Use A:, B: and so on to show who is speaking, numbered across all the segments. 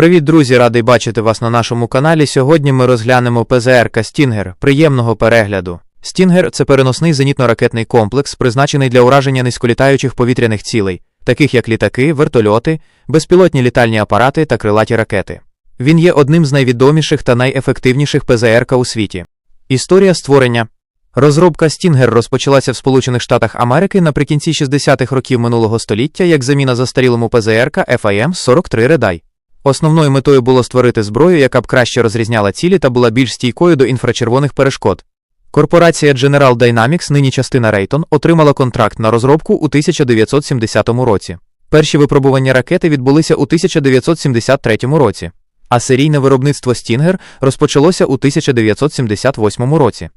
A: Привіт, друзі! Радий бачити вас на нашому каналі. Сьогодні ми розглянемо ПЗРК Стінгер. Приємного перегляду. Стінгер це переносний зенітно-ракетний комплекс, призначений для ураження низьколітаючих повітряних цілей, таких як літаки, вертольоти, безпілотні літальні апарати та крилаті ракети. Він є одним з найвідоміших та найефективніших ПЗРК у світі. Історія створення. Розробка Стінгер розпочалася в Сполучених Штатах Америки наприкінці 60-х років минулого століття як заміна застарілому ПЗРК FIM-43 Редай. Основною метою було створити зброю, яка б краще розрізняла цілі та була більш стійкою до інфрачервоних перешкод. Корпорація General Dynamics, нині частина Raytheon, отримала контракт на розробку у 1970 році. Перші випробування ракети відбулися у 1973 році, а серійне виробництво Stinger розпочалося у 1978 році.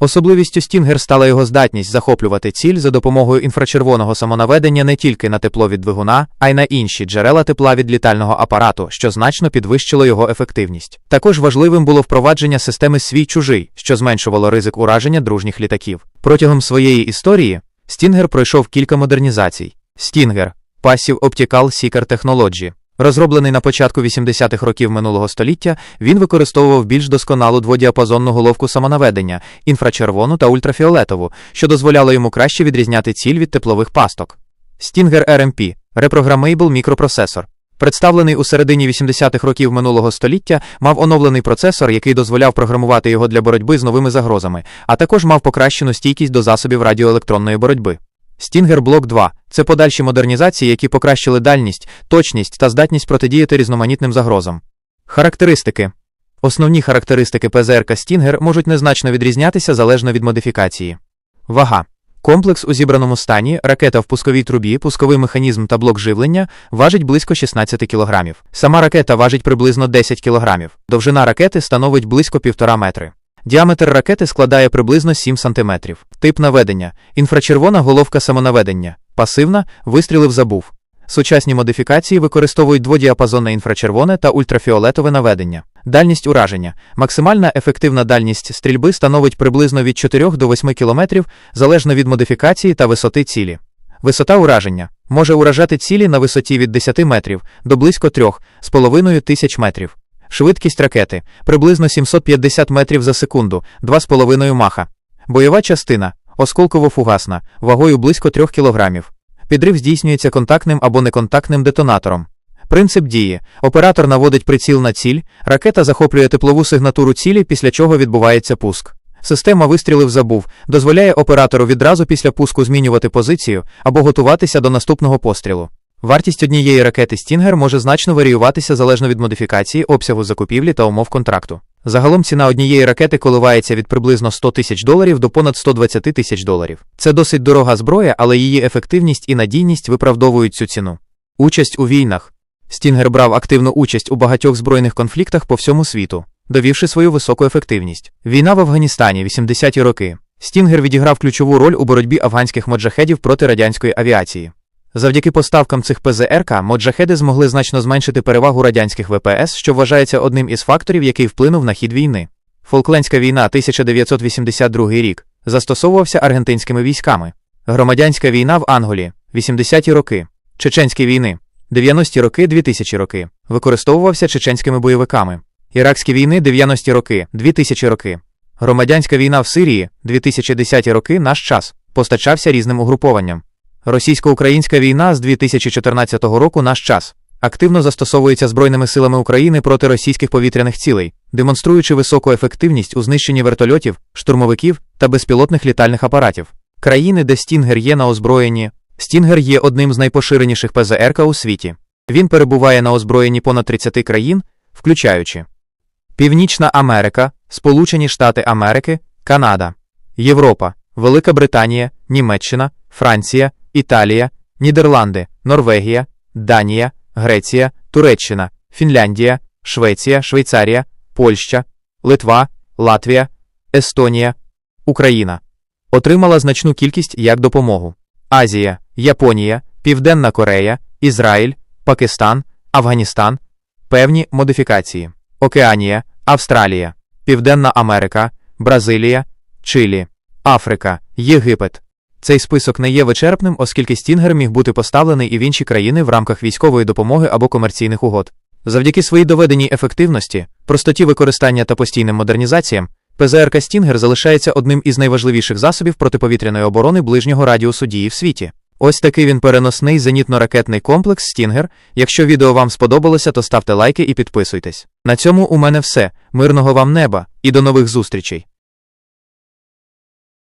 A: Особливістю Стінгер стала його здатність захоплювати ціль за допомогою інфрачервоного самонаведення не тільки на тепло від двигуна, а й на інші джерела тепла від літального апарату, що значно підвищило його ефективність. Також важливим було впровадження системи свій чужий, що зменшувало ризик ураження дружніх літаків. Протягом своєї історії Стінгер пройшов кілька модернізацій. Стінгер Passive Optical Seeker Technology Розроблений на початку 80-х років минулого століття, він використовував більш досконалу дводіапазонну головку самонаведення, інфрачервону та ультрафіолетову, що дозволяло йому краще відрізняти ціль від теплових пасток. Stinger RMP Reprogrammable Microprocessor Представлений у середині 80-х років минулого століття, мав оновлений процесор, який дозволяв програмувати його для боротьби з новими загрозами, а також мав покращену стійкість до засобів радіоелектронної боротьби. Stinger Block 2 це подальші модернізації, які покращили дальність, точність та здатність протидіяти різноманітним загрозам. Характеристики Основні характеристики ПЗРК Stinger можуть незначно відрізнятися залежно від модифікації. Вага. Комплекс у зібраному стані, ракета в пусковій трубі, пусковий механізм та блок живлення важить близько 16 кг. Сама ракета важить приблизно 10 кг. Довжина ракети становить близько 1,5 метри. Діаметр ракети складає приблизно 7 см. Тип наведення: інфрачервона головка самонаведення, пасивна, вистрілив забув. Сучасні модифікації використовують дводіапазонне інфрачервоне та ультрафіолетове наведення. Дальність ураження. Максимальна ефективна дальність стрільби становить приблизно від 4 до 8 км залежно від модифікації та висоти цілі. Висота ураження може уражати цілі на висоті від 10 метрів до близько 3,5 тисяч метрів. Швидкість ракети приблизно 750 метрів за секунду, 2,5 маха. Бойова частина осколково-фугасна, вагою близько 3 кг. Підрив здійснюється контактним або неконтактним детонатором. Принцип дії: оператор наводить приціл на ціль, ракета захоплює теплову сигнатуру цілі, після чого відбувається пуск. Система вистрілив забув, дозволяє оператору відразу після пуску змінювати позицію або готуватися до наступного пострілу. Вартість однієї ракети Stinger може значно варіюватися залежно від модифікації, обсягу закупівлі та умов контракту. Загалом ціна однієї ракети коливається від приблизно 100 тисяч доларів до понад 120 тисяч доларів. Це досить дорога зброя, але її ефективність і надійність виправдовують цю ціну. Участь у війнах. Стінгер брав активну участь у багатьох збройних конфліктах по всьому світу, довівши свою високу ефективність. Війна в Афганістані 80-ті роки. Стінгер відіграв ключову роль у боротьбі афганських моджахедів проти радянської авіації. Завдяки поставкам цих ПЗРК моджахеди змогли значно зменшити перевагу радянських ВПС, що вважається одним із факторів, який вплинув на хід війни. Фолклендська війна 1982 рік застосовувався аргентинськими військами. Громадянська війна в Анголі 80-ті роки, Чеченські війни 90-ті роки 2000 роки використовувався чеченськими бойовиками. Іракські війни 90-ті роки 2000 роки. Громадянська війна в Сирії 2010 роки наш час постачався різним угрупованням. Російсько-українська війна з 2014 року наш час активно застосовується Збройними силами України проти російських повітряних цілей, демонструючи високу ефективність у знищенні вертольотів, штурмовиків та безпілотних літальних апаратів. Країни, де Стінгер є на озброєнні. Стінгер є одним з найпоширеніших ПЗРК у світі. Він перебуває на озброєнні понад 30 країн, включаючи Північна Америка, Сполучені Штати Америки, Канада, Європа, Велика Британія, Німеччина, Франція, Італія, Нідерланди, Норвегія, Данія, Греція, Туреччина, Фінляндія, Швеція, Швейцарія, Польща, Литва, Латвія, Естонія, Україна. Отримала значну кількість як допомогу. Азія, Японія, Південна Корея, Ізраїль, Пакистан, Афганістан, певні модифікації, Океанія, Австралія, Південна Америка, Бразилія, Чилі, Африка, Єгипет. Цей список не є вичерпним, оскільки Стінгер міг бути поставлений і в інші країни в рамках військової допомоги або комерційних угод. Завдяки своїй доведеній ефективності, простоті використання та постійним модернізаціям, ПЗРК Стінгер залишається одним із найважливіших засобів протиповітряної оборони ближнього радіусу дії в світі. Ось такий він переносний зенітно-ракетний комплекс Стінгер. Якщо відео вам сподобалося, то ставте лайки і підписуйтесь. На цьому у мене все. Мирного вам неба і до нових зустрічей!